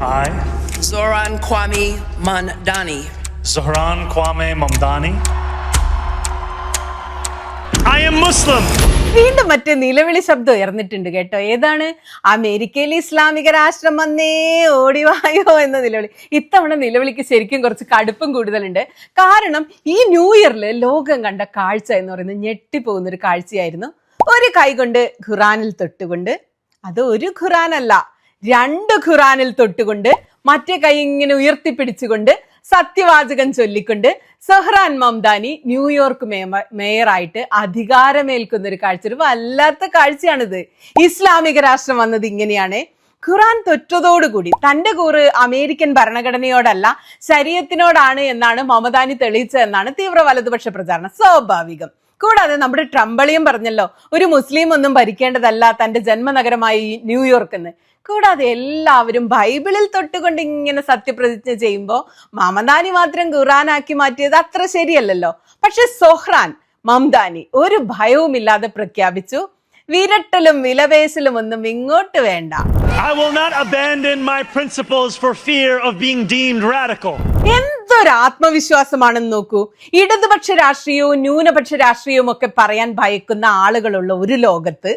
I, Zoran Kwame Mandani, Zohran Kwame Mamdani, I am Muslim. വീണ്ടും മറ്റേ നിലവിളി ശബ്ദം ഉയർന്നിട്ടുണ്ട് കേട്ടോ. ഏതാണ്? അമേരിക്കയിൽ ഇസ്ലാമിക രാഷ്ട്രം വന്നേ ഓടിവായോ എന്ന നിലവിളി. ഇത്തവണ നിലവിളിക്ക് ശരിക്കും കുറച്ച് കടുപ്പം കൂടുതലുണ്ട്. കാരണം ഈ ന്യൂ ഇയറിൽ ലോകം കണ്ട കാഴ്ച എന്ന് പറയുന്നത് ഞെട്ടിപ്പോകുന്ന ഒരു കാഴ്ചയായിരുന്നു. ഒരു കൈ കൊണ്ട് ഖുറാനിൽ തൊട്ടുകൊണ്ട്. അത് ഒരു ഖുറാനല്ല. രണ്ട് ഖുറാനിൽ തൊട്ടുകൊണ്ട് മറ്റേ കൈ ഇങ്ങനെ ഉയർത്തിപ്പിടിച്ചുകൊണ്ട് സത്യവാചകം ചൊല്ലിക്കൊണ്ട് സഹ്റാൻ മംദാനി ന്യൂയോർക്ക് മേയറായിട്ട് അധികാരമേൽക്കുന്ന ഒരു കാഴ്ച. ഒരു വല്ലാത്ത കാഴ്ചയാണിത്. ഇസ്ലാമിക രാഷ്ട്രം വന്നത് ഇങ്ങനെയാണ്. ഖുറാൻ തൊറ്റതോടുകൂടി തന്റെ കൂറ് അമേരിക്കൻ ഭരണഘടനയോടല്ല ശരീരത്തിനോടാണ് എന്നാണ് മമദാനി തെളിയിച്ചതെന്നാണ് തീവ്ര വലതുപക്ഷ പ്രചാരണം. സ്വാഭാവികം. കൂടാതെ നമ്മുടെ ട്രംപളിയും പറഞ്ഞല്ലോ ഒരു മുസ്ലിം ഒന്നും ഭരിക്കേണ്ടതല്ല തന്റെ ജന്മനഗരമായി ന്യൂയോർക്ക് എന്ന് കൂടാതെ എല്ലാവരും ബൈബിളിൽ തൊട്ടുകൊണ്ട് ഇങ്ങനെ സത്യപ്രതിജ്ഞ ചെയ്യുമ്പോൾ മമദാനി മാത്രം ഖുറാനാക്കി മാറ്റിയത് അത്ര ശരിയല്ലല്ലോ. പക്ഷെ സൊഹ്റാൻ മംദാനി ഒരു ഭയവുമില്ലാതെ പ്രഖ്യാപിച്ചു വിരട്ടലും വിലപേശലും ഒന്നും ഇങ്ങോട്ട് വേണ്ട. I will not abandon my principles for fear of being deemed radical. എന്തൊരു ആത്മവിശ്വാസമാണെന്ന് നോക്കൂ. ഇടതുപക്ഷ രാഷ്ട്രീയവും ന്യൂനപക്ഷ രാഷ്ട്രീയവും ഒക്കെ പറയാൻ ഭയക്കുന്ന ആളുകളുള്ള ഒരു ലോകത്ത്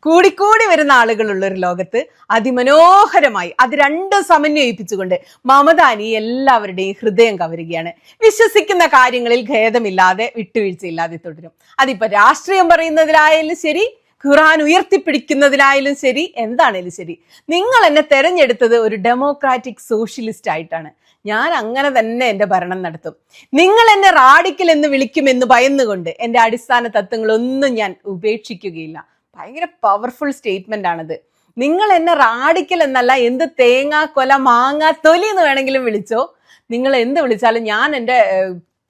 കൂടിക്കൂടി വരുന്ന ആളുകളുള്ള ഒരു ലോകത്ത് അതിമനോഹരമായി അത് രണ്ടും സമന്വയിപ്പിച്ചുകൊണ്ട് മമതാനി എല്ലാവരുടെയും ഹൃദയം കവരുകയാണ്. വിശ്വസിക്കുന്ന കാര്യങ്ങളിൽ ഖേദമില്ലാതെ വിട്ടുവീഴ്ചയില്ലാതെ തുടരും. അതിപ്പോ രാഷ്ട്രീയം പറയുന്നതിലായാലും ശരി ഖുറാൻ ഉയർത്തിപ്പിടിക്കുന്നതിലായാലും ശരി എന്താണേലും ശരി. നിങ്ങൾ എന്നെ തെരഞ്ഞെടുത്തത് ഒരു ഡെമോക്രാറ്റിക് സോഷ്യലിസ്റ്റ് ആയിട്ടാണ്. ഞാൻ അങ്ങനെ തന്നെ എന്റെ ഭരണം നടത്തും. നിങ്ങൾ എന്നെ റാഡിക്കൽ എന്ന് വിളിക്കുമെന്ന് ഭയന്നുകൊണ്ട് എന്റെ അടിസ്ഥാന തത്വങ്ങളൊന്നും ഞാൻ ഉപേക്ഷിക്കുകയില്ല. ഭയങ്കര പവർഫുൾ സ്റ്റേറ്റ്മെന്റ് ആണത്. നിങ്ങൾ എന്നെ റാഡിക്കൽ എന്നല്ല എന്ത് തേങ്ങ കൊല മാങ്ങ തൊലി എന്ന് വേണമെങ്കിലും വിളിച്ചോ. നിങ്ങൾ എന്ത് വിളിച്ചാലും ഞാൻ എന്റെ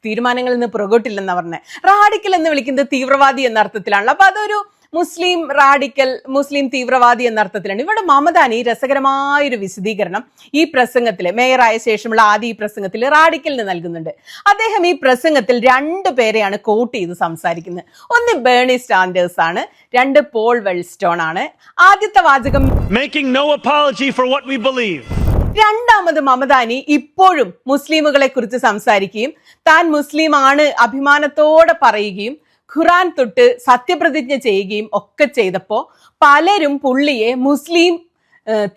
തീരുമാനങ്ങളിൽ നിന്ന് പുറകോട്ടില്ലെന്നാ പറഞ്ഞത് റാഡിക്കൽ എന്ന് വിളിക്കുന്നത് തീവ്രവാദി എന്ന അർത്ഥത്തിലാണല്ലോ. അപ്പൊ അതൊരു മുസ്ലിം റാഡിക്കൽ മുസ്ലിം തീവ്രവാദി എന്ന അർത്ഥത്തിലാണ്. ഇവിടെ മമദാനി രസകരമായൊരു വിശദീകരണം ഈ പ്രസംഗത്തിൽ മേയറായ ശേഷമുള്ള ആദ്യ ഈ പ്രസംഗത്തിൽ റാഡിക്കലിന് നൽകുന്നുണ്ട്. അദ്ദേഹം ഈ പ്രസംഗത്തിൽ രണ്ടു പേരെയാണ് കോട്ട് ചെയ്ത് സംസാരിക്കുന്നത്. ഒന്ന് ബേണി സ്റ്റാൻഡേഴ്സ് ആണ് രണ്ട് പോൾ വെൽസ്റ്റോൺ ആണ്. ആദ്യത്തെ വാചകം no apology for what we believe രണ്ടാമത് മമദാനി ഇപ്പോഴും മുസ്ലിമുകളെ കുറിച്ച് സംസാരിക്കുകയും താൻ മുസ്ലിം ആണ് അഭിമാനത്തോടെ പറയുകയും ഖുറാൻ തൊട്ട് സത്യപ്രതിജ്ഞ ചെയ്യുകയും ഒക്കെ ചെയ്തപ്പോൾ പലരും പുള്ളിയെ മുസ്ലിം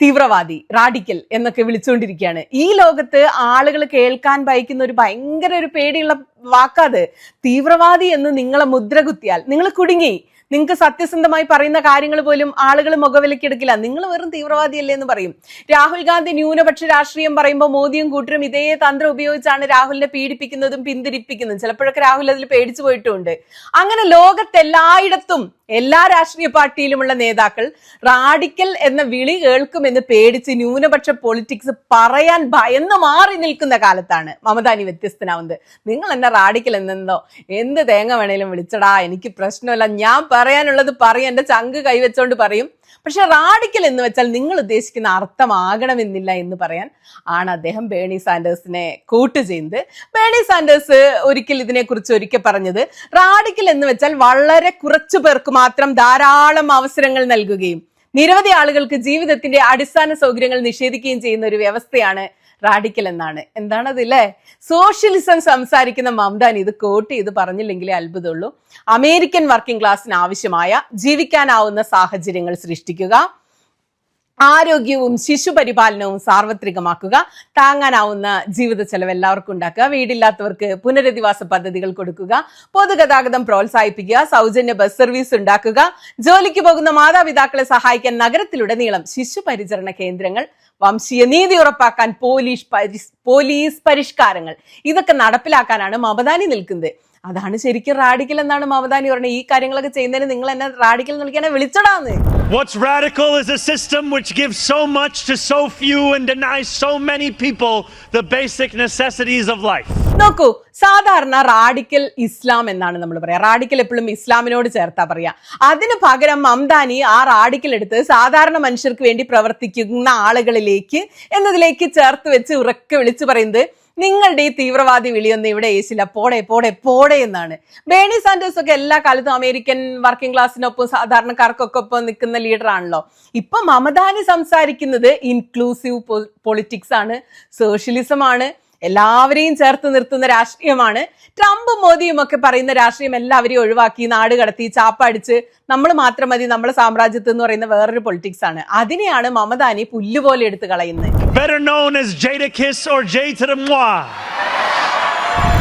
തീവ്രവാദി റാഡിക്കൽ എന്നൊക്കെ വിളിച്ചുകൊണ്ടിരിക്കുകയാണ് ഈ ലോകത്ത് ആളുകൾ കേൾക്കാൻ ഭയക്കുന്ന ഒരു ഭയങ്കര ഒരു പേടിയുള്ള വാക്കാത്. തീവ്രവാദി എന്ന് നിങ്ങളെ മുദ്ര കുത്തിയാൽ നിങ്ങൾ കുടുങ്ങി. നിങ്ങൾക്ക് സത്യസന്ധമായി പറയുന്ന കാര്യങ്ങൾ പോലും ആളുകൾ മുഖവിലക്കെടുക്കില്ല നിങ്ങൾ വെറും തീവ്രവാദിയല്ലേ എന്ന് പറയും. രാഹുൽ ഗാന്ധി ന്യൂനപക്ഷ രാഷ്ട്രീയം പറയുമ്പോൾ മോദിയും കൂട്ടരും ഇതേ തന്ത്രം ഉപയോഗിച്ചാണ് രാഹുലിനെ പീഡിപ്പിക്കുന്നതും പിന്തിരിപ്പിക്കുന്നതും. ചിലപ്പോഴൊക്കെ രാഹുൽ അതിൽ പേടിച്ചു പോയിട്ടുണ്ട്. അങ്ങനെ ലോകത്തെല്ലായിടത്തും എല്ലാ രാഷ്ട്രീയ പാർട്ടിയിലുമുള്ള നേതാക്കൾ റാഡിക്കൽ എന്ന വിളി കേൾക്കുമെന്ന് പേടിച്ച് ന്യൂനപക്ഷ പൊളിറ്റിക്സ് പറയാൻ ഭയന്ന് മാറി നിൽക്കുന്ന കാലത്താണ്. മമതാനി വ്യത്യസ്തനാവുന്നത്. നിങ്ങൾ എന്നെ റാഡിക്കൽ എന്നോ എന്ത് തേങ്ങ വേണേലും വിളിച്ചടാ എനിക്ക് പ്രശ്നമല്ല. ഞാൻ പറയാനുള്ളത് പറയും എന്റെ ചങ്ക് കൈവച്ചോണ്ട് പറയും. പക്ഷെ റാഡിക്കൽ എന്ന് വെച്ചാൽ നിങ്ങൾ ഉദ്ദേശിക്കുന്ന അർത്ഥമാകണമെന്നില്ല എന്ന് പറയാൻ ആണ് അദ്ദേഹം ബേണി സാൻഡേഴ്സിനെ കൂട്ട് ചെയ്യുന്നത്. ബേണി സാൻഡേഴ്സ് ഒരിക്കൽ ഇതിനെക്കുറിച്ച് ഒരിക്കൽ പറഞ്ഞത് റാഡിക്കൽ എന്ന് വെച്ചാൽ വളരെ കുറച്ചു പേർക്ക് മാത്രം ധാരാളം അവസരങ്ങൾ നൽകുകയും നിരവധി ആളുകൾക്ക് ജീവിതത്തിന്റെ അടിസ്ഥാന സൗകര്യങ്ങൾ നിഷേധിക്കുകയും ചെയ്യുന്ന ഒരു വ്യവസ്ഥയാണ് റാഡിക്കൽ എന്നാണ്. എന്താണത് ഇല്ലേ സോഷ്യലിസം സംസാരിക്കുന്ന മംദാൻ ഇത് കോട്ട് ചെയ്ത് പറഞ്ഞില്ലെങ്കിലേ അത്ഭുതമുള്ളൂ. അമേരിക്കൻ വർക്കിംഗ് ക്ലാസ്സിന് ആവശ്യമായ ജീവിക്കാനാവുന്ന സാഹചര്യങ്ങൾ സൃഷ്ടിക്കുക. ആരോഗ്യവും ശിശുപരിപാലനവും സാർവത്രികമാക്കുക. താങ്ങാനാവുന്ന ജീവിത ചെലവ് എല്ലാവർക്കും ഉണ്ടാക്കുക. വീടില്ലാത്തവർക്ക് പുനരധിവാസ പദ്ധതികൾ കൊടുക്കുക. പൊതുഗതാഗതം പ്രോത്സാഹിപ്പിക്കുക. സൗജന്യ ബസ് സർവീസ് ഉണ്ടാക്കുക. ജോലിക്ക് പോകുന്ന മാതാപിതാക്കളെ സഹായിക്കാൻ നഗരത്തിലുടനീളം ശിശുപരിചരണ കേന്ദ്രങ്ങൾ വംശീയ നീതി ഉറപ്പാക്കാൻ പോലീസ് പോലീസ് പരിഷ്കാരങ്ങൾ. ഇതൊക്കെ നടപ്പിലാക്കാനാണ് മമതാനി നിൽക്കുന്നത്. അതാണ് ശരിക്കും റാഡിക്കൽ എന്നാണ് മമതാനി പറഞ്ഞത്. ഈ കാര്യങ്ങളൊക്കെ ചെയ്യുന്നതിന് നിങ്ങൾ എന്നെ റാഡിക്കൽ നൽകിയാണ് വിളിച്ചടാന്ന്. What's radical is a system which gives so much to so few and denies so many people the basic necessities of life. നോക്കൂ സാധാരണ റാഡിക്കൽ ഇസ്ലാം എന്നാണ് നമ്മൾ പറയാ. റാഡിക്കൽ എപ്പോഴും ഇസ്ലാമിനോട് ചേർത്താ പറയാ. അതിന് പകരം മംദാനി ആ റാഡിക്കൽ എടുത്ത് സാധാരണ മനുഷ്യർക്ക് വേണ്ടി പ്രവർത്തിക്കുന്ന ആളുകളിലേക്ക് എന്നതിലേക്ക് ചേർത്ത് വെച്ച് ഉറക്കെ വിളിച്ചു പറയുന്നത് നിങ്ങളുടെ ഈ തീവ്രവാദി വിളിയൊന്നും ഇവിടെ ഏശില്ല പോടെ പോടെ പോടെ എന്നാണ്. ബേണി സാൻഡേഴ്സ് ഒക്കെ എല്ലാ കാലത്തും അമേരിക്കൻ വർക്കിംഗ് ക്ലാസ്സിനൊപ്പം സാധാരണക്കാർക്കൊക്കെ ഒപ്പം നിൽക്കുന്ന ലീഡർ ആണല്ലോ. ഇപ്പൊ മമതാനി സംസാരിക്കുന്നത് ഇൻക്ലൂസീവ് പൊളിറ്റിക്സ് ആണ് സോഷ്യലിസം ആണ് എല്ലാവരെയും ചേർത്ത് നിർത്തുന്ന രാഷ്ട്രീയമാണ്. ട്രംപും മോദിയും ഒക്കെ പറയുന്ന രാഷ്ട്രീയം എല്ലാവരെയും ഒഴിവാക്കി നാട് കടത്തി ചാപ്പടിച്ച് നമ്മൾ മാത്രം മതി നമ്മുടെ സാമ്രാജ്യത്ത് എന്ന് പറയുന്ന വേറൊരു പൊളിറ്റിക്സ് ആണ്. അതിനെയാണ് മമതാനി പുല്ലുപോലെ എടുത്ത് കളയുന്നത്.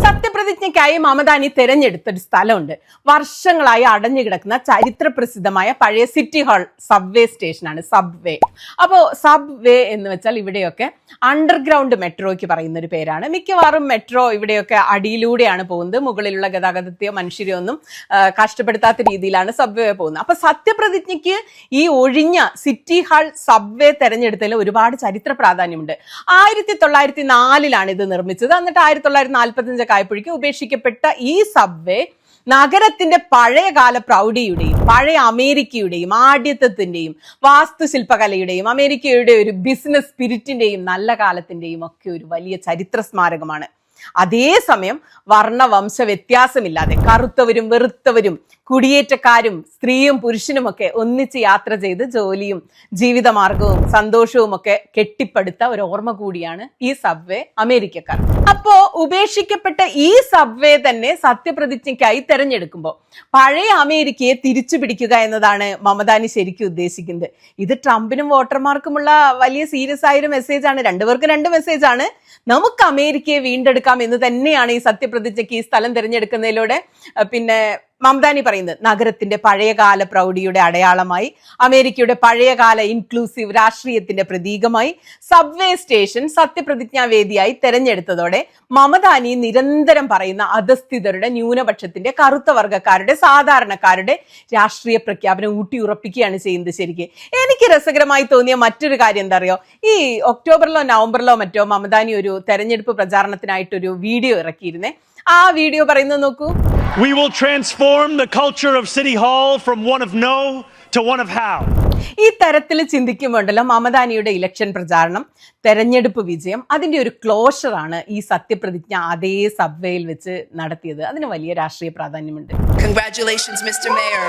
സത്യപ്രതിജ്ഞയ്ക്കായി മമതാനി തെരഞ്ഞെടുത്തൊരു സ്ഥലമുണ്ട്. വർഷങ്ങളായി അടഞ്ഞു കിടക്കുന്ന ചരിത്ര പ്രസിദ്ധമായ പഴയ സിറ്റി ഹാൾ സബ്വേ സ്റ്റേഷനാണ് സബ്വേ. അപ്പോൾ സബ്വേ എന്ന് വെച്ചാൽ ഇവിടെയൊക്കെ അണ്ടർഗ്രൗണ്ട് മെട്രോയ്ക്ക് പറയുന്ന ഒരു പേരാണ്. മിക്കവാറും മെട്രോ ഇവിടെയൊക്കെ അടിയിലൂടെയാണ് പോകുന്നത്. മുകളിലുള്ള ഗതാഗതത്തെയോ മനുഷ്യരെയോ ഒന്നും കഷ്ടപ്പെടുത്താത്ത രീതിയിലാണ് സബ്വേ പോകുന്നത്. അപ്പൊ സത്യപ്രതിജ്ഞയ്ക്ക് ഈ ഒഴിഞ്ഞ സിറ്റി ഹാൾ സബ്വേ തെരഞ്ഞെടുത്തതിൽ ഒരുപാട് ചരിത്ര പ്രാധാന്യമുണ്ട്. ആയിരത്തി തൊള്ളായിരത്തി നാലിലാണ് ഇത് നിർമ്മിച്ചത്. എന്നിട്ട് ആയിരത്തി തൊള്ളായിരത്തി നാൽപ്പത്തഞ്ചൊക്കെ ആയപ്പോഴേക്കും ഉപേക്ഷിക്കപ്പെട്ട ഈ സബ്വേ നഗരത്തിന്റെ പഴയകാല പ്രൗഢിയുടെയും പഴയ അമേരിക്കയുടെയും ആഢ്യത്വത്തിന്റെയും വാസ്തുശില്പകലയുടെയും അമേരിക്കയുടെ ഒരു ബിസിനസ് സ്പിരിറ്റിന്റെയും നല്ല കാലത്തിന്റെയും ഒക്കെ ഒരു വലിയ ചരിത്ര സ്മാരകമാണ് അതേസമയം വർണവംശ വ്യത്യാസമില്ലാതെ കറുത്തവരും വെറുത്തവരും കുടിയേറ്റക്കാരും സ്ത്രീയും പുരുഷനുമൊക്കെ ഒന്നിച്ച് യാത്ര ചെയ്ത് ജോലിയും ജീവിതമാർഗവും സന്തോഷവും ഒക്കെ കെട്ടിപ്പടുത്ത ഒരു ഓർമ്മ കൂടിയാണ് ഈ സബ്വേ അമേരിക്കക്കാർ. അപ്പോ ഉപേക്ഷിക്കപ്പെട്ട ഈ സബ്വേ തന്നെ സത്യപ്രതിജ്ഞയ്ക്കായി തെരഞ്ഞെടുക്കുമ്പോൾ പഴയ അമേരിക്കയെ തിരിച്ചു പിടിക്കുക എന്നതാണ് മമതാനി ശരിക്കും ഉദ്ദേശിക്കുന്നത്. ഇത് ട്രംപിനും വോട്ടർമാർക്കുമുള്ള വലിയ സീരിയസ് ആയ ഒരു മെസ്സേജ് ആണ്. രണ്ടുപേർക്ക് രണ്ട് മെസ്സേജാണ് നമുക്ക് അമേരിക്കയെ വീണ്ടെടുക്കാം എന്ന് തന്നെയാണ് ഈ സത്യപ്രതിജ്ഞയ്ക്ക് ഈ സ്ഥലം തിരഞ്ഞെടുക്കുന്നതിലൂടെ. പിന്നെ മംദാനി പറയുന്നത് നഗരത്തിന്റെ പഴയകാല പ്രൗഢിയുടെ അടയാളമായി അമേരിക്കയുടെ പഴയകാല ഇൻക്ലൂസീവ് രാഷ്ട്രീയത്തിന്റെ പ്രതീകമായി സബ്വേ സ്റ്റേഷൻ സത്യപ്രതിജ്ഞാ വേദിയായി തെരഞ്ഞെടുത്തതോടെ മമതാനി നിരന്തരം പറയുന്ന അധസ്ഥിതരുടെ ന്യൂനപക്ഷത്തിന്റെ കറുത്ത വർഗക്കാരുടെ സാധാരണക്കാരുടെ രാഷ്ട്രീയ പ്രഖ്യാപനം ഊട്ടിയുറപ്പിക്കുകയാണ് ചെയ്യുന്നത് ശരിക്കും. എനിക്ക് രസകരമായി തോന്നിയ മറ്റൊരു കാര്യം എന്താ അറിയോ? ഈ ഒക്ടോബറിലോ നവംബറിലോ മറ്റോ മമദാനി ഒരു തെരഞ്ഞെടുപ്പ് പ്രചാരണത്തിനായിട്ടൊരു വീഡിയോ ഇറക്കിയിരുന്നേ. ആ വീഡിയോ പറയുന്നത് നോക്കൂ We will transform the culture of City Hall from one of no to one of how. ഈ തരത്തിൽ ചിന്തിക്കുമ്പോണ്ടല്ലോ മമതാനിയുടെ ഇലക്ഷൻ പ്രചാരണം തെരഞ്ഞെടുപ്പ് വിജയം അതിന്റെ ഒരു ക്ലോഷർ ആണ് ഈ സത്യപ്രതിജ്ഞ അതേ സബ്വേയിൽ വെച്ച് നടത്തിയത് അതിന് വലിയ രാഷ്ട്രീയ പ്രാധാന്യമുണ്ട് Congratulations, Mr. Mayor.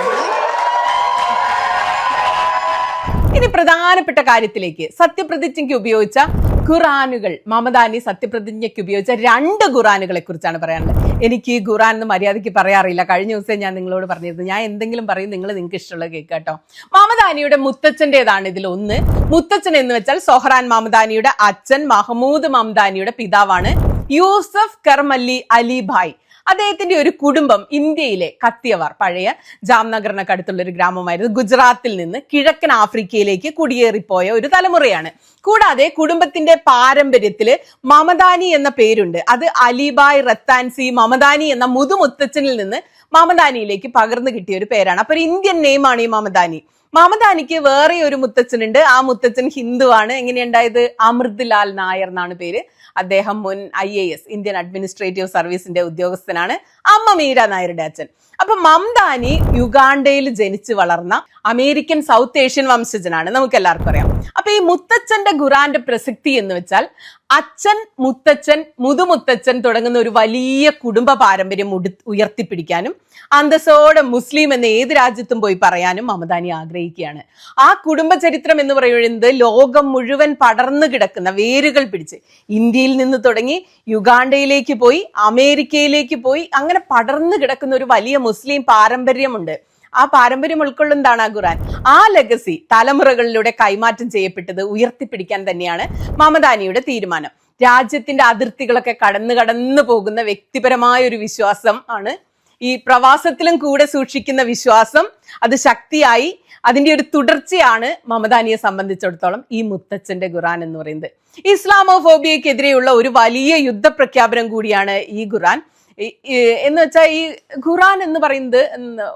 ഇനി പ്രധാനപ്പെട്ട കാര്യത്തിലേക്ക് സത്യപ്രതിജ്ഞയ്ക്ക് ഉപയോഗിച്ച ഖുറാനുകൾ മമതാനി സത്യപ്രതിജ്ഞയ്ക്ക് ഉപയോഗിച്ച രണ്ട് ഖുറാനുകളെ കുറിച്ചാണ് പറയാനുള്ളത്. എനിക്ക് ഈ ഖുറാൻ എന്ന് മര്യാദയ്ക്ക് പറയാറില്ല. കഴിഞ്ഞ ദിവസം ഞാൻ നിങ്ങളോട് പറഞ്ഞിരുന്നു. ഞാൻ എന്തെങ്കിലും പറയും നിങ്ങൾ നിങ്ങൾക്ക് ഇഷ്ടമുള്ളത് കേൾക്കാട്ടോ കേട്ടോ. മമതാനിയുടെ മുത്തച്ഛന്റെതാണ് ഇതിൽ ഒന്ന്. മുത്തച്ഛൻ എന്ന് വെച്ചാൽ സൊഹറാൻ മമദാനിയുടെ അച്ഛൻ മഹമൂദ് മമതാനിയുടെ പിതാവാണ് യൂസഫ് കർമല്ലി അലിഭായ്. അദ്ദേഹത്തിന്റെ ഒരു കുടുംബം ഇന്ത്യയിലെ കത്തിയവാർ പഴയ ജാംനഗറിനൊക്കെ അടുത്തുള്ള ഒരു ഗ്രാമമായിരുന്നു. ഗുജറാത്തിൽ നിന്ന് കിഴക്കൻ ആഫ്രിക്കയിലേക്ക് കുടിയേറിപ്പോയ ഒരു തലമുറയാണ്. കൂടാതെ കുടുംബത്തിന്റെ പാരമ്പര്യത്തിൽ മമദാനി എന്ന പേരുണ്ട്. അത് അലിബായ് റത്താൻസി മമദാനി എന്ന മുതുമുത്തച്ഛനിൽ നിന്ന് മമദാനിയിലേക്ക് പകർന്നു കിട്ടിയ ഒരു പേരാണ്. അപ്പൊ ഒരു ഇന്ത്യൻ നെയിമാണ് ഈ മമദാനി മമദാനിക്ക് വേറെ ഒരു മുത്തച്ഛനുണ്ട്. ആ മുത്തച്ഛൻ ഹിന്ദുവാണ്. എങ്ങനെയുണ്ടായത്? അമൃത്ലാൽ നായർ എന്നാണ് പേര്. അദ്ദേഹം മുൻ I A S Indian administrative സർവീസിന്റെ ഉദ്യോഗസ്ഥനാണ്. അമ്മ മീര നായരുടെ അച്ഛൻ. അപ്പൊ മംദാനി യുഗാണ്ടയിൽ ജനിച്ചു വളർന്ന അമേരിക്കൻ സൗത്ത് ഏഷ്യൻ വംശജനാണ്. നമുക്ക് എല്ലാവർക്കും അറിയാം. അപ്പൊ ഈ മുത്തച്ഛന്റെ ഖുറാന്റെ പ്രസക്തി എന്ന് വെച്ചാൽ അച്ഛൻ മുത്തച്ഛൻ മുതുമുത്തച്ഛൻ തുടങ്ങുന്ന ഒരു വലിയ കുടുംബ പാരമ്പര്യം ഉടു- ഉയർത്തിപ്പിടിക്കാനും അന്തസ്സോടെ മുസ്ലിം എന്ന് ഏത് രാജ്യത്തും പോയി പറയാനും മമതാനി ആഗ്രഹിക്കുകയാണ്. ആ കുടുംബ ചരിത്രം എന്ന് പറയുന്നത് ലോകം മുഴുവൻ പടർന്നു കിടക്കുന്ന വേരുകൾ പിടിച്ച് ഇന്ത്യയിൽ നിന്ന് തുടങ്ങി യുഗാണ്ടയിലേക്ക് പോയി അമേരിക്കയിലേക്ക് പോയി അങ്ങനെ പടർന്നു കിടക്കുന്ന ഒരു വലിയ മുസ്ലിം പാരമ്പര്യമുണ്ട്. ആ പാരമ്പര്യം ഉൾക്കൊള്ളുന്നതാണ് ആ ഖുറാൻ ആ ലെഗസി തലമുറകളിലൂടെ കൈമാറ്റം ചെയ്യപ്പെട്ടത് ഉയർത്തിപ്പിടിക്കാൻ തന്നെയാണ് മമദാനിയുടെ തീരുമാനം. രാജ്യത്തിന്റെ അതിർത്തികളൊക്കെ കടന്നു കടന്നു പോകുന്ന വ്യക്തിപരമായ ഒരു വിശ്വാസം ആണ്. ഈ പ്രവാസത്തിലും കൂടെ സൂക്ഷിക്കുന്ന വിശ്വാസം അത് ശക്തിയായി അതിന്റെ ഒരു തുടർച്ചയാണ് മമദാനിയെ സംബന്ധിച്ചിടത്തോളം ഈ മുത്തച്ഛന്റെ ഖുറാൻ എന്ന് പറയുന്നത്. ഇസ്ലാമോഫോബിയക്കെതിരെയുള്ള ഒരു വലിയ യുദ്ധപ്രഖ്യാപനം കൂടിയാണ് ഈ ഖുറാൻ എന്ന് വെച്ചാൽ ഈ ഖുറാൻ എന്ന് പറയുന്നത്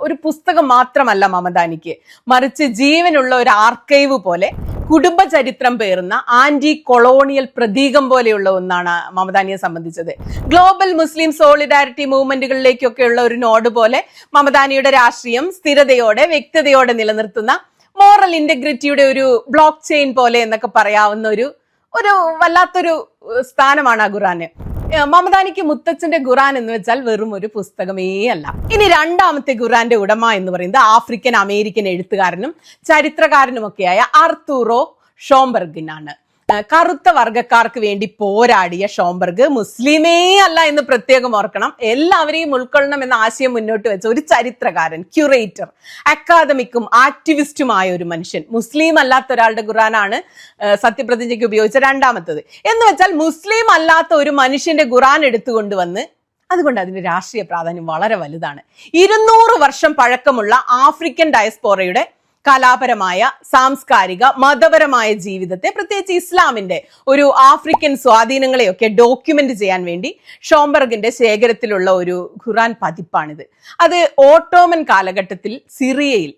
ഒരു പുസ്തകം മാത്രമല്ല മമദാനിക്ക്. മറിച്ച് ജീവനുള്ള ഒരു ആർക്കൈവ് പോലെ കുടുംബചരിത്രം പേറുന്ന ആന്റി കൊളോണിയൽ പ്രതീകം പോലെയുള്ള ഒന്നാണ് മമദാനിയെ സംബന്ധിച്ചത്. ഗ്ലോബൽ മുസ്ലിം സോളിഡാരിറ്റി മൂവ്മെന്റുകളിലേക്കൊക്കെയുള്ള ഒരു നോഡ് പോലെ മമദാനിയുടെ രാഷ്ട്രീയം സ്ഥിരതയോടെ വ്യക്തതയോടെ നിലനിർത്തുന്ന മോറൽ ഇന്റഗ്രിറ്റിയുടെ ഒരു ബ്ലോക്ക് ചെയിൻ പോലെ എന്നൊക്കെ പറയാവുന്ന ഒരു ഒരു വല്ലാത്തൊരു സ്ഥാനമാണ് ആ ഖുറാന്. മമതാനിക്ക് മുത്തച്ഛന്റെ ഖുറാൻ എന്ന് വെച്ചാൽ വെറും ഒരു പുസ്തകമേ അല്ല. ഇനി രണ്ടാമത്തെ ഖുറാന്റെ ഉടമ എന്ന് പറയുന്നത് ആഫ്രിക്കൻ അമേരിക്കൻ എഴുത്തുകാരനും ചരിത്രകാരനുമൊക്കെയായ അർത്തൂറോ ഷോംബർഗിനാണ്. കറുത്ത വർഗക്കാർക്ക് വേണ്ടി പോരാടിയ ഷോംബർഗ് മുസ്ലിമേ അല്ല എന്ന് പ്രത്യേകം ഓർക്കണം. എല്ലാവരെയും ഉൾക്കൊള്ളണം എന്ന ആശയം മുന്നോട്ട് വെച്ച ഒരു ചരിത്രകാരൻ ക്യൂറേറ്റർ അക്കാദമിക്കും ആക്ടിവിസ്റ്റുമായ ഒരു മനുഷ്യൻ. മുസ്ലിം അല്ലാത്ത ഒരാളുടെ ഖുറാനാണ് സത്യപ്രതിജ്ഞയ്ക്ക് ഉപയോഗിച്ച രണ്ടാമത്തത്. എന്ന് വെച്ചാൽ മുസ്ലിം അല്ലാത്ത ഒരു മനുഷ്യന്റെ ഖുറാൻ എടുത്തുകൊണ്ടുവന്ന് അതുകൊണ്ട് അതിന്റെ രാഷ്ട്രീയ പ്രാധാന്യം വളരെ വലുതാണ്. ഇരുന്നൂറ് വർഷം പഴക്കമുള്ള ആഫ്രിക്കൻ ഡയസ്പോറയുടെ കലാപരമായ സാംസ്കാരിക മതപരമായ ജീവിതത്തെ പ്രത്യേകിച്ച് ഇസ്ലാമിന്റെ ഒരു ആഫ്രിക്കൻ സ്വാധീനങ്ങളെയൊക്കെ ഡോക്യുമെന്റ് ചെയ്യാൻ വേണ്ടി ഷോംബർഗിന്റെ ശേഖരത്തിലുള്ള ഒരു ഖുറാൻ പതിപ്പാണിത്. അത് ഓട്ടോമൻ കാലഘട്ടത്തിൽ സിറിയയിൽ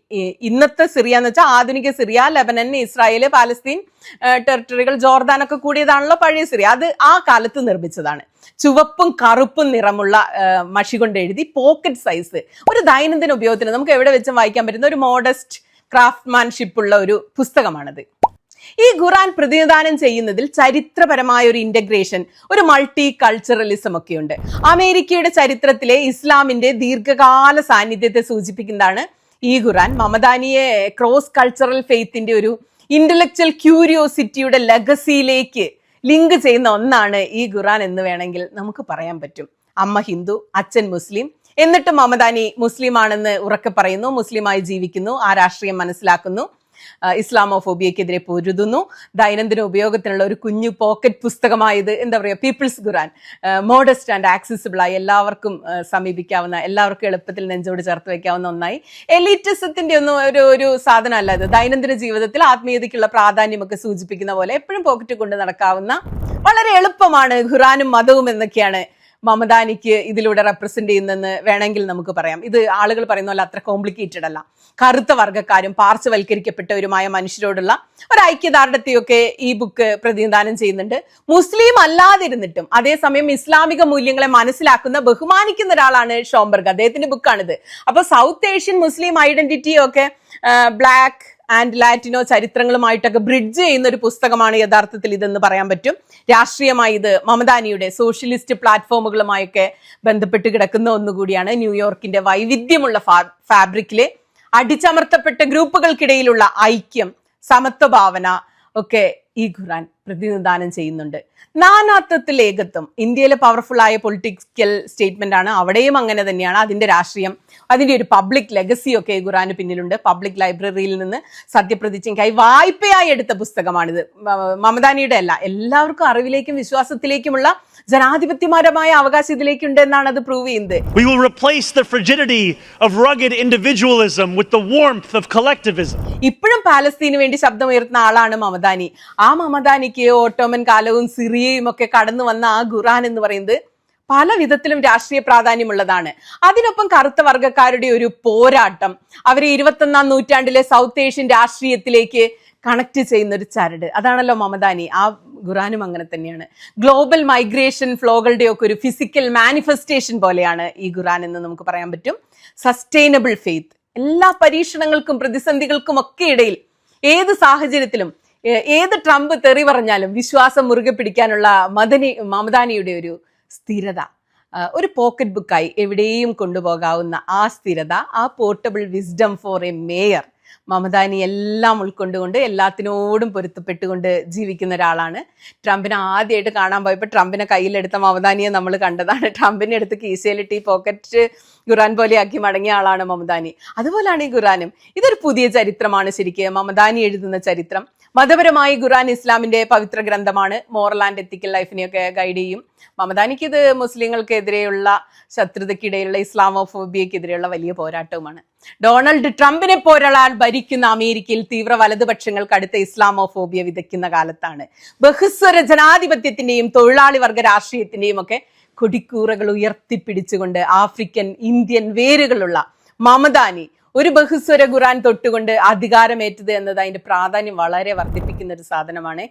ഇന്നത്തെ സിറിയ എന്ന് വെച്ചാൽ ആധുനിക സിറിയ ലെബനൻ ഇസ്രായേൽ പാലസ്തീൻ ടെറിട്ടറികൾ ജോർദാനൊക്കെ കൂടിയതാണല്ലോ പഴയ സിറിയ. അത് ആ കാലത്ത് നിർമ്മിച്ചതാണ്. ചുവപ്പും കറുപ്പും നിറമുള്ള മഷി കൊണ്ട് എഴുതി പോക്കറ്റ് സൈസ് ഒരു ദൈനംദിന ഉപയോഗത്തിന് നമുക്ക് എവിടെ വെച്ചും വായിക്കാൻ പറ്റുന്ന ഒരു മോഡസ്റ്റ് ക്രാഫ്റ്റ്മാൻഷിപ്പ് ഉള്ള ഒരു പുസ്തകമാണത്. ഈ ഖുറാൻ പ്രതിനിധാനം ചെയ്യുന്നതിൽ ചരിത്രപരമായ ഒരു ഇന്റഗ്രേഷൻ ഒരു മൾട്ടി കൾച്ചറലിസം ഒക്കെ ഉണ്ട് അമേരിക്കയുടെ ചരിത്രത്തിലെ ഇസ്ലാമിന്റെ ദീർഘകാല സാന്നിധ്യത്തെ സൂചിപ്പിക്കുന്നതാണ് ഈ ഖുറാൻ മമദാനിയെ ക്രോസ് കൾച്ചറൽ ഫെയ്ത്തിന്റെ ഒരു ഇന്റലക്ച്വൽ ക്യൂരിയോസിറ്റിയുടെ ലെഗസിയിലേക്ക് ലിങ്ക് ചെയ്യുന്ന ഒന്നാണ് ഈ ഖുറാൻ എന്ന് വേണമെങ്കിൽ നമുക്ക് പറയാൻ പറ്റും. അമ്മ ഹിന്ദു അച്ഛൻ മുസ്ലിം എന്നിട്ട് മമദാനി മുസ്ലിം ആണെന്ന് ഉറക്കെ പറയുന്നു മുസ്ലിമായി ജീവിക്കുന്നു ആ രാഷ്ട്രീയം മനസ്സിലാക്കുന്നു ഇസ്ലാമോ ഇസ്ലാമോഫോബിയക്കെതിരെ പൊരുതുന്നു ദൈനംദിന ഉപയോഗത്തിനുള്ള ഒരു കുഞ്ഞു പോക്കറ്റ് പുസ്തകമായത് എന്താ പറയുക people's Quran modest and accessible ആയി എല്ലാവർക്കും സമീപിക്കാവുന്ന എല്ലാവർക്കും എളുപ്പത്തിൽ നെഞ്ചോട് ചേർത്ത് വെക്കാവുന്ന ഒന്നായി. എലിറ്റിസത്തിന്റെ ഒന്നും ഒരു ഒരു സാധനമല്ല ഇത്. ദൈനംദിന ജീവിതത്തിൽ ആത്മീയതയ്ക്കുള്ള പ്രാധാന്യമൊക്കെ സൂചിപ്പിക്കുന്ന പോലെ എപ്പോഴും പോക്കറ്റ് കൊണ്ട് നടക്കാവുന്ന വളരെ എളുപ്പമാണ് ഖുറാനും മതവും എന്നൊക്കെയാണ് മമദാനിക്ക് ഇതിലൂടെ റെപ്രസെന്റ് ചെയ്യുന്നെന്ന് വേണമെങ്കിൽ നമുക്ക് പറയാം. ഇത് ആളുകൾ പറയുന്ന പോലെ അത്ര കോംപ്ലിക്കേറ്റഡ് അല്ല. കറുത്ത വർഗക്കാരും പാർശ്വവൽക്കരിക്കപ്പെട്ടവരുമായ മനുഷ്യരോടുള്ള ഒരു ഐക്യദാർഢ്യത്തെയൊക്കെ ഈ ബുക്ക് പ്രതിനിധാനം ചെയ്യുന്നുണ്ട്. മുസ്ലിം അല്ലാതിരുന്നിട്ടും അതേസമയം ഇസ്ലാമിക മൂല്യങ്ങളെ മനസ്സിലാക്കുന്ന ബഹുമാനിക്കുന്ന ഒരാളാണ് ഷോംബർഗ്. അദ്ദേഹത്തിന്റെ ബുക്കാണിത് അപ്പൊ സൗത്ത് ഏഷ്യൻ മുസ്ലിം ഐഡന്റിറ്റിയൊക്കെ ബ്ലാക്ക് ആൻഡ് ലാറ്റിനോ ചരിത്രങ്ങളുമായിട്ടൊക്കെ ബ്രിഡ്ജ് ചെയ്യുന്ന ഒരു പുസ്തകമാണ് യഥാർത്ഥത്തിൽ ഇതെന്ന് പറയാൻ പറ്റും. രാഷ്ട്രീയമായി ഇത് മമദാനിയുടെ സോഷ്യലിസ്റ്റ് പ്ലാറ്റ്ഫോമുകളുമായൊക്കെ ബന്ധപ്പെട്ട് കിടക്കുന്ന ഒന്നുകൂടിയാണ് ന്യൂയോർക്കിന്റെ വൈവിധ്യമുള്ള ഫാബ്രിക്കിലെ അടിച്ചമർത്തപ്പെട്ട ഗ്രൂപ്പുകൾക്കിടയിലുള്ള ഐക്യം സമത്വ ഭാവന ഒക്കെ ഈ ഖുറാൻ പ്രതിനിധാനം ചെയ്യുന്നുണ്ട്. നാനാത്വത്തിൽ ഏകത്വം. ഇന്ത്യയിലെ പവർഫുൾ ആയ പൊളിറ്റിക്കൽ സ്റ്റേറ്റ്മെന്റ് ആണ്. അവിടെയും അങ്ങനെ തന്നെയാണ്. അതിന്റെ രാഷ്ട്രീയം അതിന്റെ ഒരു പബ്ലിക് ലെഗസി ഒക്കെ ഖുറാന് പിന്നിലുണ്ട്. പബ്ലിക് ലൈബ്രറിയിൽ നിന്ന് സത്യപ്രതിജ്ഞയ്ക്കായി വായ്പയായി എടുത്ത പുസ്തകമാണിത്. മമദാനിയുടെ അല്ല എല്ലാവർക്കും അറിവിലേക്കും വിശ്വാസത്തിലേക്കുമുള്ള ജനാധിപത്യപരമായ അവകാശം ഇതിലേക്കുണ്ട് എന്നാണ് അത് പ്രൂവ് ചെയ്യുന്നത്. We will replace the frigidity of rugged individualism with the warmth of collectivism. ഇപ്പോഴും പാലസ്തീന് വേണ്ടി ശബ്ദമുയർത്തുന്ന ആളാണ് മമദാനി. ആ മമദാനിക്ക് ഓട്ടോമൻ കാലവും സിറിയയും ഒക്കെ കടന്നു വന്ന ആ ഖുറാൻ എന്ന് പറയുന്നത് പല വിധത്തിലും രാഷ്ട്രീയ പ്രാധാന്യമുള്ളതാണ്. അതിനൊപ്പം കറുത്ത വർഗക്കാരുടെ ഒരു പോരാട്ടം. അവരെ ഇരുപത്തൊന്നാം നൂറ്റാണ്ടിലെ സൗത്ത് ഏഷ്യൻ രാഷ്ട്രീയത്തിലേക്ക് കണക്ട് ചെയ്യുന്ന ഒരു ചരട്. അതാണല്ലോ മമദാനി ആ ഖുറാനും അങ്ങനെ തന്നെയാണ്. ഗ്ലോബൽ മൈഗ്രേഷൻ ഫ്ലോകളുടെ ഒക്കെ ഒരു ഫിസിക്കൽ മാനിഫെസ്റ്റേഷൻ പോലെയാണ് ഈ ഖുറാൻ എന്ന് നമുക്ക് പറയാൻ പറ്റും. സസ്റ്റൈനബിൾ ഫെയ്ത്ത് എല്ലാ പരീക്ഷണങ്ങൾക്കും പ്രതിസന്ധികൾക്കും ഒക്കെ ഇടയിൽ ഏത് സാഹചര്യത്തിലും ഏത് ട്രംപ് തെറി പറഞ്ഞാലും വിശ്വാസം മുറുകെ പിടിക്കാനുള്ള മദനി മമദാനിയുടെ ഒരു സ്ഥിരത. ഒരു പോക്കറ്റ് ബുക്കായി എവിടെയും കൊണ്ടുപോകാവുന്ന ആ സ്ഥിരത ആ portable wisdom for a mayor Mamdani എല്ലാം ഉൾക്കൊണ്ടുകൊണ്ട് എല്ലാത്തിനോടും പൊരുത്തപ്പെട്ടുകൊണ്ട് ജീവിക്കുന്ന ഒരാളാണ്. ട്രംപിനെ ആദ്യമായിട്ട് കാണാൻ പോയപ്പോൾ ട്രംപിനെ കയ്യിലെടുത്ത മമതാനിയെ നമ്മൾ കണ്ടതാണ്. ട്രംപിനെ എടുത്ത് കീശയിലിട്ട് ഈ പോക്കറ്റ് ഖുറാൻ പോലെയാക്കി മടങ്ങിയ ആളാണ് മമതാനി. അതുപോലെയാണ് ഈ ഖുറാനും. ഇതൊരു പുതിയ ചരിത്രമാണ് ശരിക്കും. മമതാനി എഴുതുന്ന ചരിത്രം. മതപരമായി ഖുറാൻ ഇസ്ലാമിന്റെ പവിത്ര ഗ്രന്ഥമാണ്. മോറൽ ആൻഡ് എത്തിക്കൽ ലൈഫിനെയൊക്കെ ഗൈഡ് ചെയ്യും. മമദാനിക്ക് ഇത് മുസ്ലിങ്ങൾക്കെതിരെയുള്ള ശത്രുതയ്ക്കിടയിലുള്ള ഇസ്ലാമോഫോബിയക്കെതിരെയുള്ള വലിയ പോരാട്ടവുമാണ്. ഡൊണാൾഡ് ട്രംപിനെ പോരാളാൻ ഭരിക്കുന്ന അമേരിക്കയിൽ തീവ്ര വലതുപക്ഷങ്ങൾക്ക് അടുത്ത ഇസ്ലാമോഫോബിയ വിതയ്ക്കുന്ന കാലത്താണ്. ബഹുസ്വര ജനാധിപത്യത്തിന്റെയും തൊഴിലാളി വർഗ രാഷ്ട്രീയത്തിന്റെയും ഒക്കെ കൊടിക്കൂറകൾ ഉയർത്തിപ്പിടിച്ചുകൊണ്ട് ആഫ്രിക്കൻ ഇന്ത്യൻ വേരുകളുള്ള മമദാനി ഒരു ബഹുസ്വര ഖുറാൻ തൊട്ടുകൊണ്ട് അധികാരമേറ്റത് എന്നത് അതിന്റെ പ്രാധാന്യം വളരെ വർദ്ധിപ്പിക്കുന്ന ഒരു സാധനമാണ്.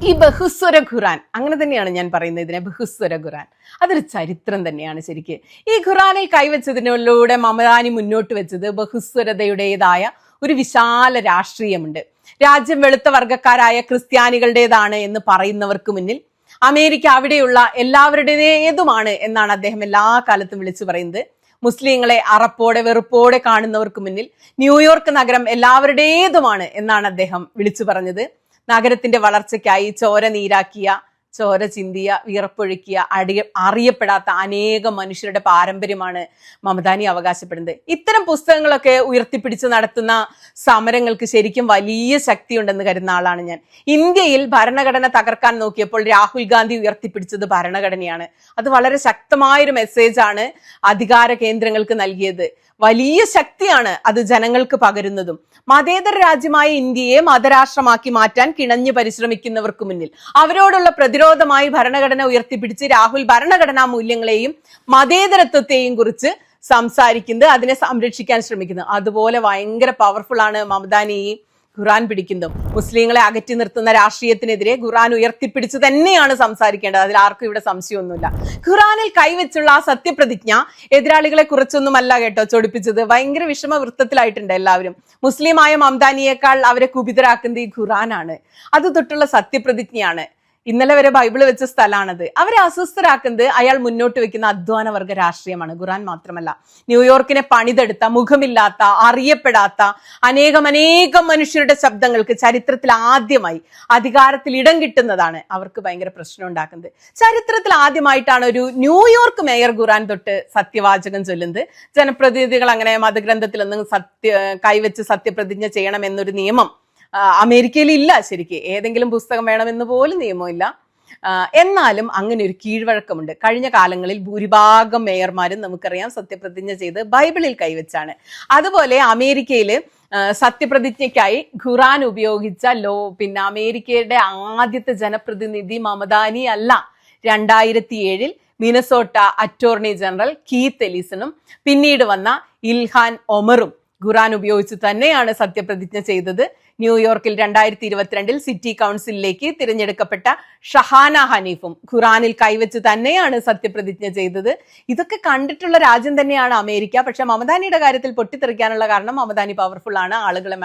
ഈ ബഹുസ്വര ഖുറാൻ അങ്ങനെ തന്നെയാണ് ഞാൻ പറയുന്നത് ഇതിനെ ബഹുസ്വര ഖുറാൻ അതൊരു ചരിത്രം തന്നെയാണ് ശരിക്ക്. ഈ ഖുറാനിൽ കൈവച്ചതിനുള്ളിലൂടെ മമദാനി മുന്നോട്ട് വെച്ചത് ബഹുസ്വരതയുടേതായ ഒരു വിശാല രാഷ്ട്രീയമുണ്ട്. രാജ്യം വെളുത്ത വർഗക്കാരായ ക്രിസ്ത്യാനികളുടേതാണ് എന്ന് പറയുന്നവർക്ക് മുന്നിൽ അമേരിക്ക അവിടെയുള്ള എല്ലാവരുടേതുമാണ് എന്നാണ് അദ്ദേഹം എല്ലാ കാലത്തും വിളിച്ചു പറയുന്നത്. മുസ്ലിങ്ങളെ അറപ്പോടെ വെറുപ്പോടെ കാണുന്നവർക്ക് മുന്നിൽ ന്യൂയോർക്ക് നഗരം എല്ലാവരുടേതുമാണ് എന്നാണ് അദ്ദേഹം വിളിച്ചു പറഞ്ഞത്. നഗരത്തിന്റെ വളർച്ചയ്ക്കായി ചോര നീരാക്കിയ ചോര ചിന്തിയ വിയർപ്പൊഴുക്കിയ അടിയ അറിയപ്പെടാത്ത അനേകം മനുഷ്യരുടെ പാരമ്പര്യമാണ് മമതാനി അവകാശപ്പെടുന്നത്. ഇത്തരം പുസ്തകങ്ങളൊക്കെ ഉയർത്തിപ്പിടിച്ച് നടത്തുന്ന സമരങ്ങൾക്ക് ശരിക്കും വലിയ ശക്തിയുണ്ടെന്ന് കരുതുന്ന ആളാണ് ഞാൻ. ഇന്ത്യയിൽ ഭരണഘടന തകർക്കാൻ നോക്കിയപ്പോൾ രാഹുൽ ഗാന്ധി ഉയർത്തിപ്പിടിച്ചത് ഭരണഘടനയാണ്. അത് വളരെ ശക്തമായൊരു മെസ്സേജാണ് അധികാര കേന്ദ്രങ്ങൾക്ക് നൽകിയത്. വലിയ ശക്തിയാണ് അത് ജനങ്ങൾക്ക് പകരുന്നതും. മതേതര രാജ്യമായ ഇന്ത്യയെ മതരാഷ്ട്രമാക്കി മാറ്റാൻ കിണഞ്ഞു പരിശ്രമിക്കുന്നവർക്ക് മുന്നിൽ. അവരോടുള്ള പ്രതിരോധമായി ഭരണഘടന ഉയർത്തിപ്പിടിച്ച് രാഹുൽ ഭരണഘടനാ മൂല്യങ്ങളെയും മതേതരത്വത്തെയും കുറിച്ച് സംസാരിക്കുന്നത് അതിനെ സംരക്ഷിക്കാൻ ശ്രമിക്കുന്നത് അതുപോലെ ഭയങ്കര പവർഫുൾ ആണ് മമതാനി ഈ ഖുറാൻ പിടിക്കുന്നതും. മുസ്ലിങ്ങളെ അകറ്റി നിർത്തുന്ന രാഷ്ട്രീയത്തിനെതിരെ ഖുറാൻ ഉയർത്തിപ്പിടിച്ച് തന്നെയാണ് സംസാരിക്കേണ്ടത്. അതിൽ ആർക്കും ഇവിടെ സംശയമൊന്നുമില്ല. ഖുറാനിൽ കൈവച്ചുള്ള ആ സത്യപ്രതിജ്ഞ എതിരാളികളെ കുറിച്ചൊന്നുമല്ല കേട്ടോ ചൊടിപ്പിച്ചത്. ഭയങ്കര വിഷമ വൃത്തത്തിലായിട്ടുണ്ട് എല്ലാവരും. മുസ്ലിമായ മംദാനിയേക്കാൾ അവരെ കുപിതരാക്കുന്നത് ഈ ഖുറാനാണ് അത് തൊട്ടുള്ള സത്യപ്രതിജ്ഞയാണ്. ഇന്നലെ വരെ ബൈബിൾ വെച്ച സ്ഥലമാണത് അവരെ അസ്വസ്ഥരാക്കുന്നത് അയാൾ മുന്നോട്ട് വെക്കുന്ന അധ്വാന വർഗ രാഷ്ട്രീയമാണ്. ഖുറാൻ മാത്രമല്ല. ന്യൂയോർക്കിനെ പണിതെടുത്ത മുഖമില്ലാത്ത അറിയപ്പെടാത്ത അനേകം അനേകം മനുഷ്യരുടെ ശബ്ദങ്ങൾക്ക് ചരിത്രത്തിൽ ആദ്യമായി അധികാരത്തിൽ ഇടം കിട്ടുന്നതാണ് അവർക്ക് ഭയങ്കര പ്രശ്നം ഉണ്ടാക്കുന്നത്. ചരിത്രത്തിൽ ആദ്യമായിട്ടാണ് ഒരു ന്യൂയോർക്ക് മേയർ ഖുറാൻ തൊട്ട് സത്യവാചകം ചൊല്ലുന്നത്. ജനപ്രതിനിധികൾ അങ്ങനെ മതഗ്രന്ഥത്തിലൊന്നും സത്യ കൈവച്ച് സത്യപ്രതിജ്ഞ ചെയ്യണം എന്നൊരു നിയമം അമേരിക്കയിൽ ഇല്ല ശരിക്ക്. ഏതെങ്കിലും പുസ്തകം വേണമെന്ന് പോലും നിയമമില്ല. എന്നാലും അങ്ങനെ ഒരു കീഴ്വഴക്കമുണ്ട്. കഴിഞ്ഞ കാലങ്ങളിൽ ഭൂരിഭാഗം മേയർമാരും നമുക്കറിയാം സത്യപ്രതിജ്ഞ ചെയ്ത് ബൈബിളിൽ കൈവച്ചാണ്. അതുപോലെ അമേരിക്കയിൽ സത്യപ്രതിജ്ഞയ്ക്കായി ഖുറാൻ ഉപയോഗിച്ച ലോ പിന്നെ അമേരിക്കയുടെ ആദ്യത്തെ ജനപ്രതിനിധി മമദാനി അല്ല. രണ്ടായിരത്തി ഏഴിൽ മിനസോട്ട അറ്റോർണി ജനറൽ കീത്ത് എലീസണും പിന്നീട് വന്ന ഇൽഹാൻ ഒമറും ഖുറാൻ ഉപയോഗിച്ച് തന്നെയാണ് സത്യപ്രതിജ്ഞ ചെയ്തത്. ന്യൂയോർക്കിൽ രണ്ടായിരത്തി ഇരുപത്തിരണ്ടിൽ സിറ്റി കൗൺസിലിലേക്ക് തിരഞ്ഞെടുക്കപ്പെട്ട ഷഹാന ഹനീഫും ഖുറാനിൽ കൈവച്ച് തന്നെയാണ് സത്യപ്രതിജ്ഞ ചെയ്തത്. ഇതൊക്കെ കണ്ടിട്ടുള്ള രാജ്യം തന്നെയാണ് അമേരിക്ക. പക്ഷെ മമദാനിയുടെ കാര്യത്തിൽ പൊട്ടിത്തെറിക്കാനുള്ള കാരണം മമദാനി പവർഫുൾ ആണ്. ആളുകളെ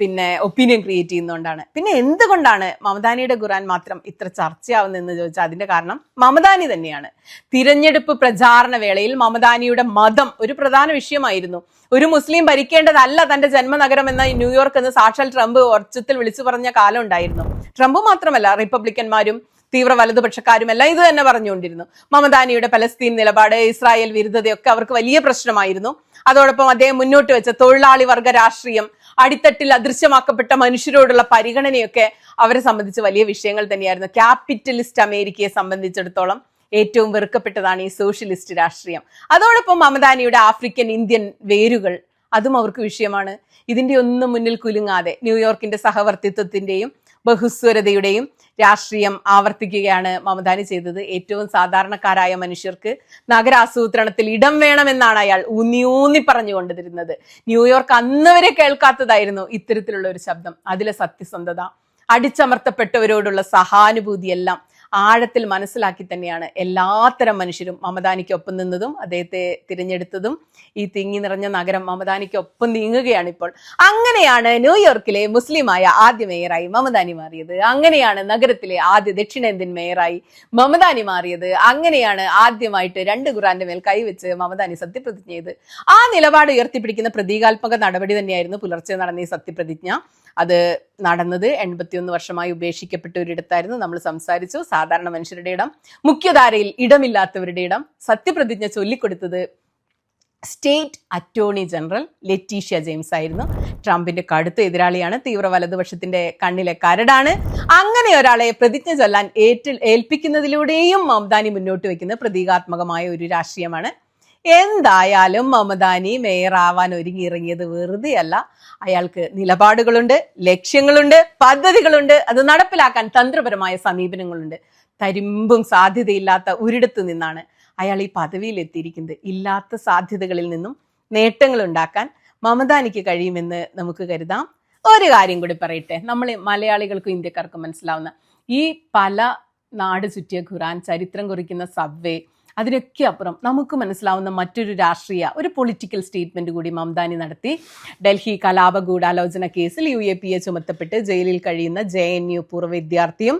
പിന്നെ ഒപ്പീനിയൻ ക്രിയേറ്റ് ചെയ്യുന്നതുകൊണ്ടാണ് പിന്നെ എന്തുകൊണ്ടാണ് മമദാനിയുടെ ഖുറാൻ മാത്രം ഇത്ര ചർച്ചയാവുന്നതെന്ന് ചോദിച്ചാൽ അതിന്റെ കാരണം മമദാനി തന്നെയാണ്. തിരഞ്ഞെടുപ്പ് പ്രചാരണ വേളയിൽ മമദാനിയുടെ മതം ഒരു പ്രധാന വിഷയമായിരുന്നു. ഒരു മുസ്ലിം ഭരിക്കേണ്ടതല്ല തന്റെ ജന്മനഗരം എന്ന ന്യൂയോർക്ക് എന്ന് സാക്ഷാൽ ട്രംപ് ഉറച്ചത്തിൽ വിളിച്ചു പറഞ്ഞ കാലം ഉണ്ടായിരുന്നു. ട്രംപ് മാത്രമല്ല റിപ്പബ്ലിക്കന്മാരും തീവ്ര വലതുപക്ഷക്കാരും എല്ലാം ഇത് തന്നെ പറഞ്ഞുകൊണ്ടിരുന്നു. മമദാനിയുടെ പലസ്തീൻ നിലപാട് ഇസ്രായേൽ വിരുദ്ധതയൊക്കെ അവർക്ക് വലിയ പ്രശ്നമായിരുന്നു. അതോടൊപ്പം അദ്ദേഹം മുന്നോട്ട് വെച്ച തൊഴിലാളി വർഗ രാഷ്ട്രീയം അടിത്തട്ടിൽ അദൃശ്യമാക്കപ്പെട്ട മനുഷ്യരോടുള്ള പരിഗണനയൊക്കെ അവരെ സംബന്ധിച്ച് വലിയ വിഷയങ്ങൾ തന്നെയായിരുന്നു. ക്യാപിറ്റലിസ്റ്റ് അമേരിക്കയെ സംബന്ധിച്ചിടത്തോളം ഏറ്റവും വെറുക്കപ്പെട്ടതാണ് ഈ സോഷ്യലിസ്റ്റ് രാഷ്ട്രീയം. അതോടൊപ്പം മമദാനിയുടെ ആഫ്രിക്കൻ ഇന്ത്യൻ വേരുകൾ അതും അവർക്ക് വിഷയമാണ്. ഇതിന്റെ ഒന്നും മുന്നിൽ കുലുങ്ങാതെ ന്യൂയോർക്കിന്റെ സഹവർത്തിത്വത്തിന്റെയും ബഹുസ്വരതയുടെയും രാഷ്ട്രീയം ആവർത്തിക്കുകയാണ് മമതാനി ചെയ്തത്. ഏറ്റവും സാധാരണക്കാരായ മനുഷ്യർക്ക് നഗരാസൂത്രണത്തിൽ ഇടം വേണമെന്നാണ് അയാൾ ഊന്നി ഊന്നി പറഞ്ഞുകൊണ്ടിരുന്നത്. ന്യൂയോർക്ക് അന്ന് വരെ കേൾക്കാത്തതായിരുന്നു ഇത്തരത്തിലുള്ള ഒരു ശബ്ദം. അതിലെ സത്യസന്ധത അടിച്ചമർത്തപ്പെട്ടവരോടുള്ള സഹാനുഭൂതിയെല്ലാം ആഴത്തിൽ മനസ്സിലാക്കി തന്നെയാണ് എല്ലാത്തരം മനുഷ്യരും മമദാനിക്കൊപ്പം നിന്നതും അദ്ദേഹത്തെ തിരഞ്ഞെടുത്തതും. ഈ തിങ്ങി നിറഞ്ഞ നഗരം മമദാനിക്കൊപ്പം നീങ്ങുകയാണ് ഇപ്പോൾ. അങ്ങനെയാണ് ന്യൂയോർക്കിലെ മുസ്ലിമായ ആദ്യ മേയറായി മമദാനി മാറിയത്. അങ്ങനെയാണ് നഗരത്തിലെ ആദ്യ ദക്ഷിണേന്ത്യൻ മേയറായി മമദാനി മാറിയത്. അങ്ങനെയാണ് ആദ്യമായിട്ട് രണ്ട് ഖുറാന്റെ മേൽ കൈവച്ച് മമദാനി സത്യപ്രതിജ്ഞ ചെയ്ത്. ആ നിലപാട് ഉയർത്തിപ്പിടിക്കുന്ന പ്രതീകാത്മക നടപടി തന്നെയായിരുന്നു പുലർച്ചെ നടന്ന ഈ സത്യപ്രതിജ്ഞ. അത് നടന്നത് എൺപത്തിയൊന്ന് വർഷമായി ഉപേക്ഷിക്കപ്പെട്ട ഒരിടത്തായിരുന്നു. നമ്മൾ സംസാരിച്ചു സാധാരണ മനുഷ്യരുടെ ഇടം മുഖ്യധാരയിൽ ഇടമില്ലാത്തവരുടെ ഇടം സത്യപ്രതിജ്ഞ ചൊല്ലിക്കൊടുത്തത് state attorney general Letitia James ആയിരുന്നു. ട്രംപിന്റെ കടുത്ത എതിരാളിയാണ് തീവ്ര വലതുപക്ഷത്തിന്റെ കണ്ണിലെ കരടാണ്. അങ്ങനെ ഒരാളെ പ്രതിജ്ഞ ചൊല്ലാൻ ഏറ്റ ഏൽപ്പിക്കുന്നതിലൂടെയും മംദാനി മുന്നോട്ട് വയ്ക്കുന്ന പ്രതീകാത്മകമായ ഒരു രാഷ്ട്രീയമാണ് എന്തായാലും മമദാനി മേയറാവാൻ ഒരുങ്ങിയിറങ്ങിയത് വെറുതെയല്ല. അയാൾക്ക് നിലപാടുകളുണ്ട് ലക്ഷ്യങ്ങളുണ്ട് പദ്ധതികളുണ്ട് അത് നടപ്പിലാക്കാൻ തന്ത്രപരമായ സമീപനങ്ങളുണ്ട്. തരിമ്പും സാധ്യതയില്ലാത്ത ഒരിടത്തു നിന്നാണ് അയാൾ ഈ പദവിയിൽ എത്തിയിരിക്കുന്നത് ഇല്ലാത്ത സാധ്യതകളിൽ നിന്നും നേട്ടങ്ങൾ ഉണ്ടാക്കാൻ മമദാനിക്ക് കഴിയുമെന്ന് നമുക്ക് കരുതാം. ഒരു കാര്യം കൂടി പറയട്ടെ നമ്മൾ മലയാളികൾക്കും ഇന്ത്യക്കാർക്കും മനസ്സിലാവുന്ന ഈ പല നാട് ചുറ്റിയ ഖുറാൻ ചരിത്രം കുറിക്കുന്ന സബ്വേ അതിനൊക്കെ അപ്പുറം നമുക്ക് മനസ്സിലാവുന്ന മറ്റൊരു രാഷ്ട്രീയ ഒരു പൊളിറ്റിക്കൽ സ്റ്റേറ്റ്മെന്റ് കൂടി മംദാനി നടത്തി. ഡൽഹി കലാപ ഗൂഢാലോചന കേസിൽ യു എ പി എ ചുമത്തപ്പെട്ട് ജയിലിൽ കഴിയുന്ന ജെ എൻ യു പൂർവ വിദ്യാർത്ഥിയും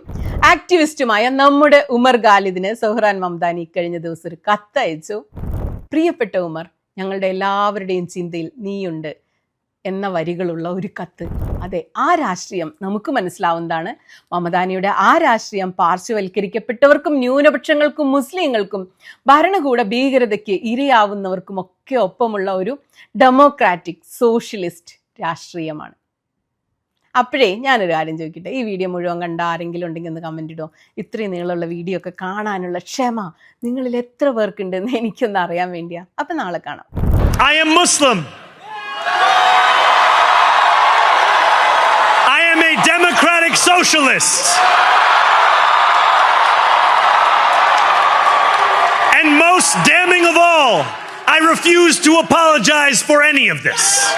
ആക്ടിവിസ്റ്റുമായ നമ്മുടെ ഉമർ ഖാലിദിന് സൊഹ്റാൻ മംദാനി കഴിഞ്ഞ ദിവസം ഒരു കത്തയച്ചു. പ്രിയപ്പെട്ട ഉമർ ഞങ്ങളുടെ എല്ലാവരുടെയും ചിന്തയിൽ നീയുണ്ട് എന്ന വരികളുള്ള ഒരു കത്ത്. അതെ ആ രാഷ്ട്രീയം നമുക്ക് മനസ്സിലാവുന്നതാണ്. മമതാനിയുടെ ആ രാഷ്ട്രീയം പാർശ്വവൽക്കരിക്കപ്പെട്ടവർക്കും ന്യൂനപക്ഷങ്ങൾക്കും മുസ്ലിങ്ങൾക്കും ഭരണകൂട ഭീകരതയ്ക്ക് ഇരയാവുന്നവർക്കും ഒക്കെ ഒപ്പമുള്ള ഒരു ഡെമോക്രാറ്റിക് സോഷ്യലിസ്റ്റ് രാഷ്ട്രീയമാണ്. അപ്പോഴേ ഞാനൊരു കാര്യം ചോദിക്കട്ടെ ഈ വീഡിയോ മുഴുവൻ കണ്ട ആരെങ്കിലും ഉണ്ടെങ്കിൽ ഒന്ന് കമന്റ് ഇടുമോ ഇത്രയും നീളമുള്ള വീഡിയോ ഒക്കെ കാണാനുള്ള ക്ഷമ നിങ്ങളിൽ എത്ര പേർക്കുണ്ടെന്ന് എനിക്കൊന്ന് അറിയാൻ വേണ്ടിയാണ് അപ്പം നാളെ കാണാം. I am Muslim. Democratic socialist. And most damning of all, I refuse to apologize for any of this.